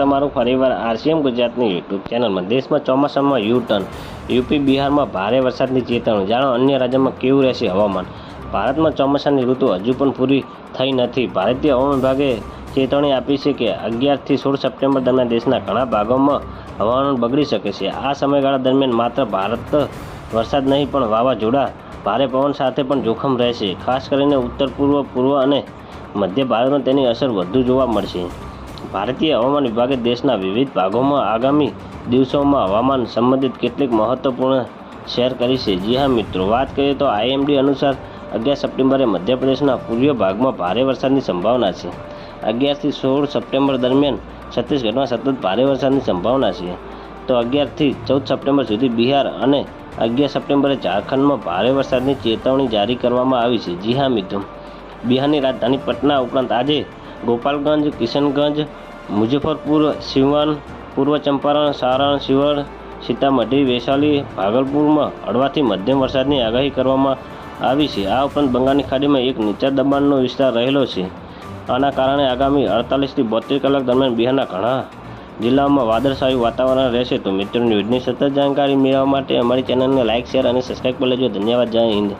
તમારું ફરીવાર આરસીએમ ગુજરાતની યુટ્યુબ ચેનલમાં. દેશમાં ચોમાસામાં યુ ટર્ન યુપી, બિહારમાં ભારે વરસાદની ચેતવણી. જાણો, અન્ય રાજ્યોમાં કેવું રહેશે હવામાન? ભારતમાં ચોમાસાની ઋતુ હજુ પણ પૂરી થઈ નથી. ભારતીય હવામાન વિભાગે ચેતવણી આપી છે કે અગિયારથી સોળ સપ્ટેમ્બર દરમિયાન દેશના ઘણા ભાગોમાં હવામાન બગડી શકે છે. આ સમયગાળા દરમિયાન માત્ર ભારત વરસાદ નહીં, પણ વાવાઝોડા, ભારે પવન સાથે પણ જોખમ રહેશે. ખાસ કરીને ઉત્તર પૂર્વ પૂર્વ અને મધ્ય ભારતમાં તેની અસર વધુ જોવા મળશે. ભારતીય હવામાન વિભાગે દેશના વિવિધ ભાગોમાં આગામી દિવસોમાં હવામાન સંબંધિત કેટલીક મહત્વપૂર્ણ શેર કરી છે. જી હા, મિત્રો, વાત કરીએ તો આઈએમડી અનુસાર અગિયાર સપ્ટેમ્બરે મધ્યપ્રદેશના પૂર્વીય ભાગમાં ભારે વરસાદની સંભાવના છે. અગિયારથી સોળ સપ્ટેમ્બર દરમિયાન છત્તીસગઢમાં સતત ભારે વરસાદની સંભાવના છે. તો અગિયારથી ચૌદ સપ્ટેમ્બર સુધી બિહાર અને અગિયાર સપ્ટેમ્બરે ઝારખંડમાં ભારે વરસાદની ચેતવણી જારી કરવામાં આવી છે. જી હા, મિત્રો, બિહારની રાજધાની પટના ઉપરાંત આજે ગોપાલગંજ, કિશનગંજ, મુઝફ્ફરપુર સિવાન પૂર્વ ચંપારણ, સારણ શિવર સીતામઢી, વૈશાલી, ભાગલપુરમાં હળવાથી મધ્યમ વરસાદની આગાહી કરવામાં આવી છે. આ ઉપરાંત બંગાળની ખાડીમાં એક નીચા દબાણનો વિસ્તાર રહેલો છે. આના કારણે આગામી અડતાલીસથી બોતેર કલાક દરમિયાન બિહારના ઘણા જિલ્લાઓમાં વાદળછાયું વાતાવરણ રહેશે. તો મિત્રો, ન્યૂઝની સતત જાણકારી મેળવવા માટે અમારી ચેનલને લાઇક શેર અને સબસ્ક્રાઈબ કરી લેજો. ધન્યવાદ. જય હિન્દ.